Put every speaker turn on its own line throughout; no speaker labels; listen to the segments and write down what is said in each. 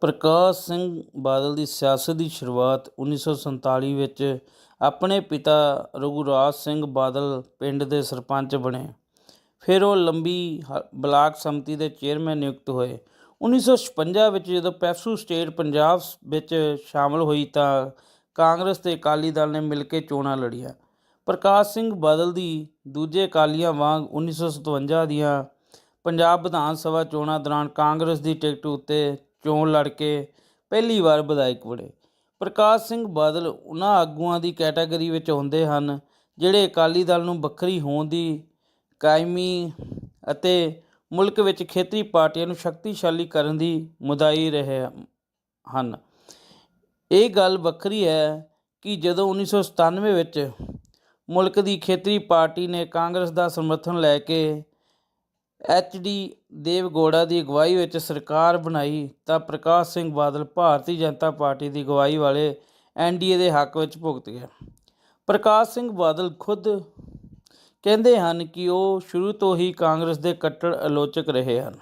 ਪ੍ਰਕਾਸ਼ ਸਿੰਘ ਬਾਦਲ ਦੀ ਸਿਆਸਤ ਦੀ ਸ਼ੁਰੂਆਤ 1947 ਵਿੱਚ ਆਪਣੇ ਪਿਤਾ ਰਘੁਰਾਜ ਸਿੰਘ ਬਾਦਲ ਪਿੰਡ ਦੇ ਸਰਪੰਚ ਬਣੇ। ਫਿਰ ਉਹ ਲੰਬੀ ਹ- ਬਲਾਕ ਸੰਮਤੀ ਦੇ ਚੇਅਰਮੈਨ ਨਿਯੁਕਤ ਹੋਏ। 1956 ਵਿੱਚ ਜਦੋਂ ਪੈਪਸੂ ਸਟੇਟ ਪੰਜਾਬ ਵਿੱਚ ਸ਼ਾਮਲ ਹੋਈ ਤਾਂ ਕਾਂਗਰਸ ਤੇ ਅਕਾਲੀ ਦਲ ਨੇ ਮਿਲ ਕੇ ਚੋਣਾਂ ਲੜੀਆਂ। ਪ੍ਰਕਾਸ਼ ਸਿੰਘ ਬਾਦਲ ਦੀ ਦੂਜੇ ਅਕਾਲੀਆਂ ਵਾਂਗ 1957 ਦੀਆਂ ਪੰਜਾਬ ਵਿਧਾਨ ਸਭਾ ਚੋਣਾਂ ਦੌਰਾਨ ਕਾਂਗਰਸ ਦੀ ਟਿਕਟ ਉੱਤੇ ਚੋਣ ਲੜ ਕੇ ਪਹਿਲੀ ਵਾਰ ਵਿਧਾਇਕ ਬਣੇ? ਪ੍ਰਕਾਸ਼ ਸਿੰਘ ਬਾਦਲ ਉਹਨਾਂ ਆਗੂਆਂ ਦੀ ਕੈਟਾਗਰੀ ਵਿੱਚ ਆਉਂਦੇ ਹਨ, ਜਿਹੜੇ ਅਕਾਲੀ ਦਲ ਨੂੰ ਵੱਖਰੀ ਹੋਣ ਦੀ ਕਾਇਮੀ ਅਤੇ ਮੁਲਕ ਵਿੱਚ ਖੇਤਰੀ ਪਾਰਟੀਆਂ ਨੂੰ ਸ਼ਕਤੀਸ਼ਾਲੀ ਕਰਨ ਦੀ ਮੁਦਾਈ ਰਹੇ ਹਨ। ਇਹ ਗੱਲ ਵੱਖਰੀ ਹੈ ਕਿ ਜਦੋਂ 1997 ਵਿੱਚ ਮੁਲਕ ਦੀ ਖੇਤਰੀ ਪਾਰਟੀ ਨੇ ਕਾਂਗਰਸ ਦਾ ਸਮਰਥਨ ਲੈ ਕੇ ਐਚ ਡੀ ਦੇਵਗੌੜਾ ਦੀ ਅਗਵਾਈ ਵਿੱਚ ਸਰਕਾਰ ਬਣਾਈ ਤਾਂ ਪ੍ਰਕਾਸ਼ ਸਿੰਘ ਬਾਦਲ ਭਾਰਤੀ ਜਨਤਾ ਪਾਰਟੀ ਦੀ ਅਗਵਾਈ ਵਾਲੇ ਐਨਡੀਏ ਦੇ ਹੱਕ ਵਿੱਚ ਭੁਗਤ ਗਿਆ। ਪ੍ਰਕਾਸ਼ ਸਿੰਘ ਬਾਦਲ ਖੁਦ ਕਹਿੰਦੇ ਹਨ ਕਿ ਉਹ ਸ਼ੁਰੂ ਤੋਂ ਹੀ ਕਾਂਗਰਸ ਦੇ ਕੱਟੜ ਆਲੋਚਕ ਰਹੇ ਹਨ।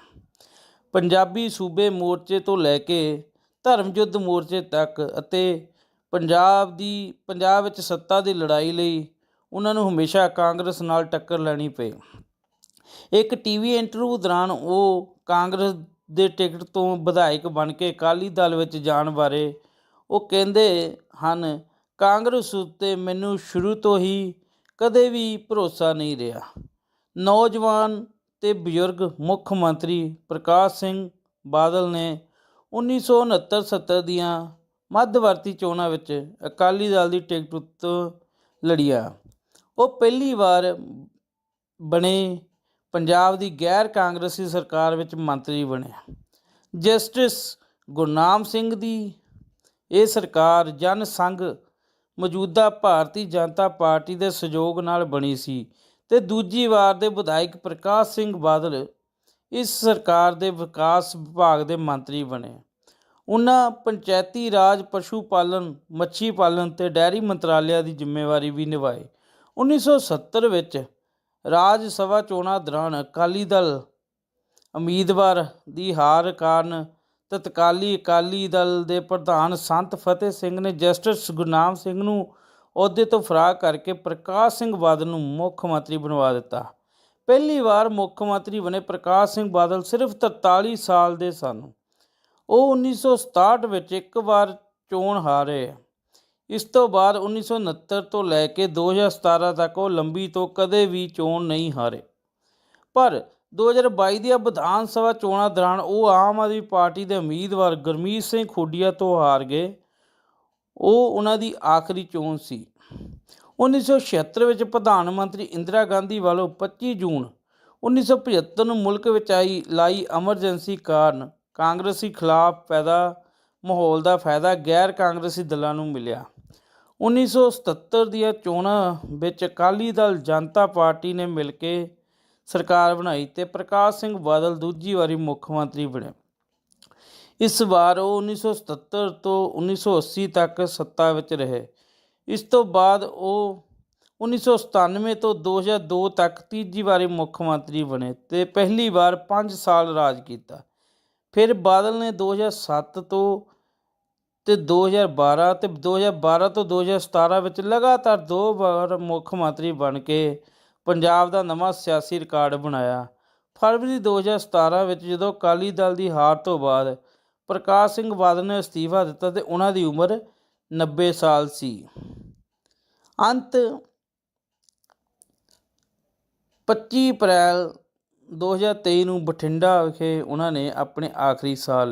ਪੰਜਾਬੀ ਸੂਬੇ ਮੋਰਚੇ ਤੋਂ ਲੈ ਕੇ ਧਰਮ ਯੁੱਧ ਮੋਰਚੇ ਤੱਕ ਅਤੇ ਪੰਜਾਬ ਦੀ, ਪੰਜਾਬ ਵਿੱਚ ਸੱਤਾ ਦੀ ਲੜਾਈ ਲਈ ਉਹਨਾਂ ਨੂੰ ਹਮੇਸ਼ਾ ਕਾਂਗਰਸ ਨਾਲ ਟੱਕਰ ਲੈਣੀ ਪਈ। ਇੱਕ ਟੀਵੀ ਇੰਟਰਵਿਊ ਦੌਰਾਨ ਉਹ ਕਾਂਗਰਸ ਦੇ ਟਿਕਟ ਤੋਂ ਵਿਧਾਇਕ ਬਣ ਕੇ ਅਕਾਲੀ ਦਲ ਵਿੱਚ ਜਾਣ ਬਾਰੇ ਉਹ ਕਹਿੰਦੇ ਹਨ, ਕਾਂਗਰਸ ਉੱਤੇ ਮੈਨੂੰ ਸ਼ੁਰੂ ਤੋਂ ਹੀ ਕਦੇ ਵੀ ਭਰੋਸਾ ਨਹੀਂ ਰਿਹਾ। ਨੌਜਵਾਨ ਤੇ ਬਜ਼ੁਰਗ ਮੁੱਖ ਮੰਤਰੀ ਪ੍ਰਕਾਸ਼ ਸਿੰਘ ਬਾਦਲ ਨੇ 1969-70 ਦੀਆਂ ਮੱਧਵਰਤੀ ਚੋਣਾਂ ਵਿੱਚ ਅਕਾਲੀ ਦਲ ਦੀ ਟਿਕਟ ਉੱਤੇ ਲੜੀਆਂ। ਉਹ ਪਹਿਲੀ ਵਾਰ ਬਣੇ ਪੰਜਾਬ ਦੀ ਗੈਰ ਕਾਂਗਰਸੀ ਸਰਕਾਰ ਵਿੱਚ ਮੰਤਰੀ ਬਣਿਆ। ਜਸਟਿਸ ਗੁਰਨਾਮ ਸਿੰਘ ਦੀ ਇਹ ਸਰਕਾਰ ਜਨ ਸੰਘ ਮੌਜੂਦਾ ਭਾਰਤੀ ਜਨਤਾ ਪਾਰਟੀ ਦੇ ਸਹਿਯੋਗ ਨਾਲ ਬਣੀ ਸੀ ਤੇ ਦੂਜੀ ਵਾਰ ਦੇ ਵਿਧਾਇਕ ਪ੍ਰਕਾਸ਼ ਸਿੰਘ ਬਾਦਲ ਇਸ ਸਰਕਾਰ ਦੇ ਵਿਕਾਸ ਵਿਭਾਗ ਦੇ ਮੰਤਰੀ ਬਣੇ। ਉਹਨਾਂ ਪੰਚਾਇਤੀ ਰਾਜ, ਪਸ਼ੂ ਪਾਲਣ, ਮੱਛੀ ਪਾਲਣ ਤੇ ਡੈਰੀ ਮੰਤਰਾਲਿਆਂ ਦੀ ਜ਼ਿੰਮੇਵਾਰੀ ਵੀ ਨਿਭਾਈ। 1970 ਵਿੱਚ ਰਾਜ ਸਭਾ ਚੋਣਾਂ ਦੌਰਾਨ ਅਕਾਲੀ ਦਲ ਉਮੀਦਵਾਰ ਦੀ ਹਾਰ ਕਾਰਨ ਤਤਕਾਲੀ ਅਕਾਲੀ ਦਲ ਦੇ ਪ੍ਰਧਾਨ ਸੰਤ ਫਤਿਹ ਸਿੰਘ ਨੇ ਜਸਟਿਸ ਗੁਰਨਾਮ ਸਿੰਘ ਨੂੰ ਅਹੁਦੇ ਤੋਂ ਫਰਾਰ ਕਰਕੇ ਪ੍ਰਕਾਸ਼ ਸਿੰਘ ਬਾਦਲ ਨੂੰ ਮੁੱਖ ਮੰਤਰੀ ਬਣਵਾ ਦਿੱਤਾ। ਪਹਿਲੀ ਵਾਰ ਮੁੱਖ ਮੰਤਰੀ ਬਣੇ ਪ੍ਰਕਾਸ਼ ਸਿੰਘ ਬਾਦਲ ਸਿਰਫ 43 ਸਾਲ ਦੇ ਸਨ। ਉਹ 1967 ਵਿੱਚ ਇੱਕ ਵਾਰ ਚੋਣ ਹਾਰੇ। ਇਸ ਤੋਂ ਬਾਅਦ 1969 ਤੋਂ ਲੈ ਕੇ 2017 ਤੱਕ ਉਹ ਲੰਬੀ ਤੋਂ ਕਦੇ ਵੀ ਚੋਣ ਨਹੀਂ ਹਾਰੇ। ਪਰ 2022 ਦੀਆਂ ਵਿਧਾਨ ਸਭਾ ਚੋਣਾਂ ਦੌਰਾਨ ਉਹ ਆਮ ਆਦਮੀ ਪਾਰਟੀ ਦੇ ਉਮੀਦਵਾਰ ਗੁਰਮੀਤ ਸਿੰਘ ਖੋਡੀਆ ਤੋਂ ਹਾਰ ਗਏ। ਉਹ ਉਹਨਾਂ ਦੀ ਆਖਰੀ ਚੋਣ ਸੀ। 1976 ਵਿੱਚ ਪ੍ਰਧਾਨ ਮੰਤਰੀ ਇੰਦਰਾ ਗਾਂਧੀ ਵੱਲੋਂ 25 ਜੂਨ 1975 ਨੂੰ ਮੁਲਕ ਵਿੱਚ ਆਈ, ਲਾਈ ਐਮਰਜੈਂਸੀ ਕਾਰਨ ਕਾਂਗਰਸੀ ਖਿਲਾਫ ਪੈਦਾ ਮਾਹੌਲ ਦਾ ਫਾਇਦਾ ਗੈਰ ਕਾਂਗਰਸੀ ਦਲਾਂ ਨੂੰ ਮਿਲਿਆ। 1977 ਦੀਆਂ ਚੋਣਾਂ ਵਿੱਚ ਅਕਾਲੀ ਦਲ ਜਨਤਾ ਪਾਰਟੀ ਨੇ ਮਿਲ ਕੇ ਸਰਕਾਰ ਬਣਾਈ ਤੇ ਪ੍ਰਕਾਸ਼ ਸਿੰਘ ਬਾਦਲ ਦੂਜੀ ਵਾਰੀ ਮੁੱਖ ਮੰਤਰੀ ਬਣੇ। ਇਸ ਵਾਰ ਉਹ 1977 ਤੋਂ 1980 ਤੱਕ ਸੱਤਾ ਵਿੱਚ ਰਹੇ। ਇਸ ਤੋਂ ਬਾਅਦ ਉਹ 1997 ਤੋਂ 2002 ਤੱਕ ਤੀਜੀ ਵਾਰੀ ਮੁੱਖ ਮੰਤਰੀ ਬਣੇ ਤੇ ਪਹਿਲੀ ਵਾਰ 5 ਸਾਲ ਰਾਜ ਕੀਤਾ। ਫਿਰ ਬਾਦਲ ਨੇ 2007 ਤੋਂ ਤੇ 2012 ਤੇ 2012 ਤੋਂ 2017 ਵਿੱਚ ਲਗਾਤਾਰ ਦੋ ਵਾਰ ਮੁੱਖ ਮੰਤਰੀ ਬਣ ਕੇ ਪੰਜਾਬ ਦਾ ਨਵਾਂ ਸਿਆਸੀ ਰਿਕਾਰਡ ਬਣਾਇਆ। ਫਰਵਰੀ 2017 ਵਿੱਚ ਜਦੋਂ ਅਕਾਲੀ ਦਲ ਦੀ ਹਾਰ ਤੋਂ ਬਾਅਦ ਪ੍ਰਕਾਸ਼ ਸਿੰਘ ਬਾਦਲ ਨੇ ਅਸਤੀਫਾ ਦਿੱਤਾ ਤੇ ਉਹਨਾਂ ਦੀ ਉਮਰ 90 ਸਾਲ ਸੀ। ਅੰਤ 25 ਅਪ੍ਰੈਲ 2023 ਨੂੰ ਬਠਿੰਡਾ ਵਿਖੇ ਉਹਨਾਂ ਨੇ ਆਪਣੇ ਆਖਰੀ ਸਾਹ